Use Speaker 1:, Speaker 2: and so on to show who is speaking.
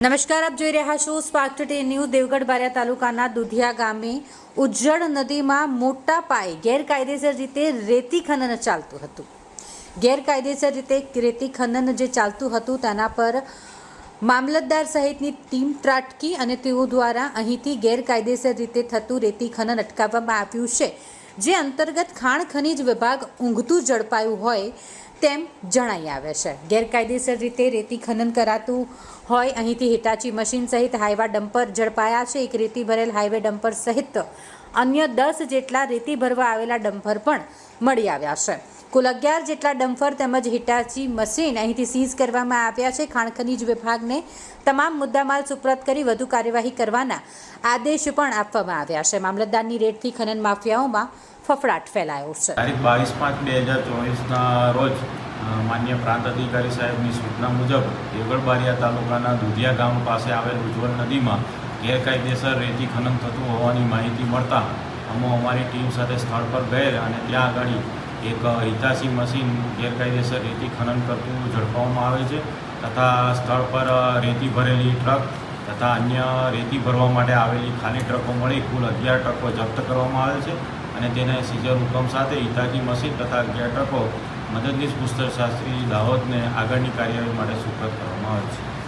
Speaker 1: નમસ્કાર, આપ જોઈ રહ્યા છો spark today news Devgadh Baria તાલુકાના દુધિયા ગામે ઉજ્જડ નદીમાં મોટા પાયે ગેરકાયદેસર રીતે રેતી ખનન ચાલતું હતું. ગેરકાયદેસર રીતે રેતી ખનન જે ચાલતું હતું તેના પર મામલતદાર સહિતની ટીમ ત્રાટકી અને તેઓ દ્વારા અહીંથી ગેરકાયદેસર રીતે થતું રેતી ખનન અટકાવવામાં આવ્યું છે. જે અંતર્ગત ખાણ ખનીજ વિભાગ ઊંઘતું ઝડપાયું હોય તેમ જણાઈ આવે છે. ગેરકાયદેસર રીતે રેતી ખનન કરાતું હોય અહીંથી હિટાચી મશીન સહિત હાઈવા ડમ્પર ઝડપાયા છે. એક રેતી ભરેલ હાઈવે ડમ્પર સહિત અન્ય દસ જેટલા રેતી ભરવા આવેલા ડમ્પર પણ મળી આવ્યા છે. કુલ અગિયાર જેટલા ડમ્ફર તેમજ હિટાચી મશીન અહીંથી સીઝ કરવામાં આવ્યા છે. ખાણ ખનીજ વિભાગને તમામ મુદ્દામાલ સુપ્રત કરી વધુ કાર્યવાહી કરવાના આદેશ પણ આપવામાં આવ્યા છે. મામલતદારની રેટથી ખનન માફિયાઓમાં ફફડાટ ફેલાયો છે.
Speaker 2: તારીખ બાવીસ પાંચ બે હજાર ચોવીસના રોજ માન્ય પ્રાંત અધિકારી સાહેબની સૂચના મુજબ દેવગઢબારિયા તાલુકાના દુધિયા ગામ પાસે આવેલ ઉજ્જવલ નદીમાં ગેરકાયદેસર રેતી ખનન થતું હોવાની માહિતી મળતા અમો અમારી ટીમ સાથે સ્થળ પર ગયેલ અને ત્યાં આગળ એક હિતાસી મશીન ગેરકાયદેસર રેતી ખનન કરતું ઝડપવામાં આવે છે તથા સ્થળ પર રેતી ભરેલી ટ્રક તથા અન્ય રેતી ભરવા માટે આવેલી ખાલી ટ્રકો મળી કુલ અગિયાર ટ્રકો જપ્ત કરવામાં આવે છે અને તેને સીઝર હુકમ સાથે હિતાચી મશીન તથા અગિયાર ટ્રકો મદદનીશ પુસ્તક શાસ્ત્રી દાહોદને આગળની કાર્યવાહી માટે સુપ્રત કરવામાં આવે છે.